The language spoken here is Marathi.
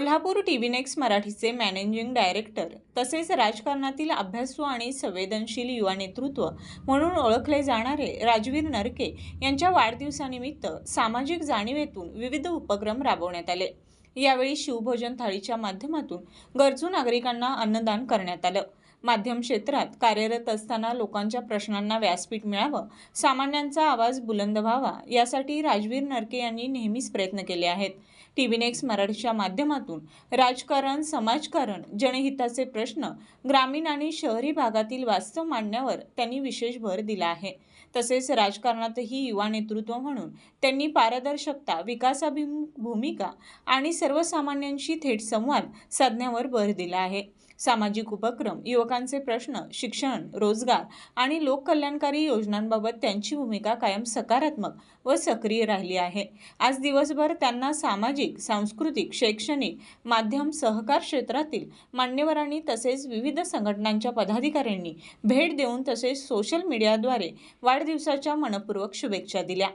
कोल्हापूर टी व्ही नेक्स्ट मराठीचे मॅनेजिंग डायरेक्टर तसेच राजकारणातील अभ्यासू आणि संवेदनशील युवा नेतृत्व म्हणून ओळखले जाणारे राजवीर नरके यांच्या वाढदिवसानिमित्त सामाजिक जाणीवेतून विविध उपक्रम राबवण्यात आले. यावेळी शिवभोजन थाळीच्या माध्यमातून गरजू नागरिकांना अन्नदान करण्यात आलं. माध्यम क्षेत्रात कार्यरत असताना लोकांच्या प्रश्नांना व्यासपीठ मिळावं सामान्यांचा आवाज बुलंद व्हावा यासाठी राजवीर नरके यांनी नेहमीच प्रयत्न केले आहेत. टी व्ही नेक्स्ट मराठीच्या माध्यमातून राजकारण समाजकारण जनहिताचे प्रश्न ग्रामीण आणि शहरी भागातील वास्तव मांडण्यावर त्यांनी विशेष भर दिला आहे. तसेच राजकारणातही युवा नेतृत्व म्हणून त्यांनी पारदर्शकता विकासाभिमुख भूमिका आणि सर्वसामान्यांशी थेट संवाद साधण्यावर भर दिला आहे. सामाजिक उपक्रम युवक युवकांचे प्रश्न शिक्षण रोजगार आणि लोककल्याणकारी योजनांबाबत त्यांची भूमिका कायम सकारात्मक व सक्रिय राहिली आहे. आज दिवसभर त्यांना सामाजिक सांस्कृतिक शैक्षणिक माध्यम सहकार क्षेत्रातील मान्यवरांनी तसेच विविध संघटनांच्या पदाधिकाऱ्यांनी भेट देऊन तसेच सोशल मीडियाद्वारे वाढदिवसाच्या मनपूर्वक शुभेच्छा दिल्या.